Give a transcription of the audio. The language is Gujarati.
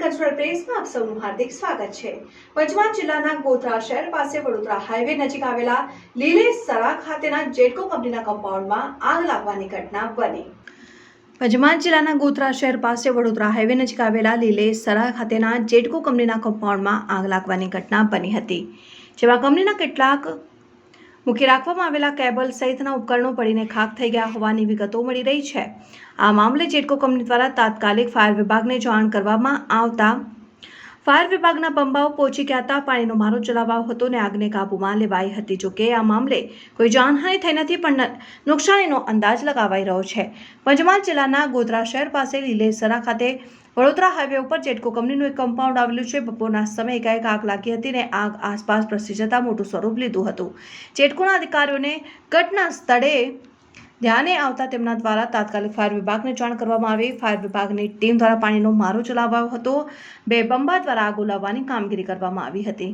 પ્રેસમાં આપ સૌનું હાર્દિક સ્વાગત છે. પંચમહાલ જિલ્લાના ગોધરા શહેર પાસે વડોદરા હાઈવે નજીક આવેલા લીલેસરા ખાતેના જેટકો કંપનીના કમ્પાઉન્ડમાં આગ લાગવાની ઘટના બની. પંચમહાલ જિલ્લાના ગોધરા શહેર પાસે વડોદરા હાઈવે નજીક આવેલા લીલેસરા ખાતેના જેટકો કંપનીના કમ્પાઉન્ડમાં આગ લાગવાની ઘટના બની હતી, જેમાં કંપનીના કેટલાક મૂકી રાખવામાં આવેલા કેબલ સહિતના ઉપકરણો પડીને ખાક થઈ ગયા હોવાની વિગતો મળી રહી છે. આ મામલે જેટકો કંપની દ્વારા તાત્કાલિક ફાયર વિભાગને જાણ કરવામાં આવતા ફાયર વિભાગના બંબાઓ પહોંચી ગયા હતા. પાણીનો મારો ચલાવાયો હતો અને આગને કાબૂમાં લેવાઈ હતી. જોકે આ મામલે કોઈ જાનહાનિ થઈ નથી, પણ નુકસાનીનો અંદાજ લગાવાઈ રહ્યો છે. પંચમહાલ જિલ્લાના ગોધરા શહેર પાસે લીલેસરા ખાતે વડોદરા હાઈવે ઉપર જેટકો કંપનીનું એક કમ્પાઉન્ડ આવેલું છે. બપોરના સમયે એકાએક આગ લાગી હતી અને આગ આસપાસ પ્રસરી જતા મોટું સ્વરૂપ લીધું હતું. જેટકોના અધિકારીઓને ઘટના સ્થળે ધ્યાને આવતા તેમના દ્વારા તાત્કાલિક ફાયર વિભાગને જાણ કરવામાં આવી. ફાયર વિભાગની ટીમ દ્વારા પાણીનો મારો ચલાવાયો હતો. બે બંબા દ્વારા આગ ઓલાવવાની કામગીરી કરવામાં આવી હતી.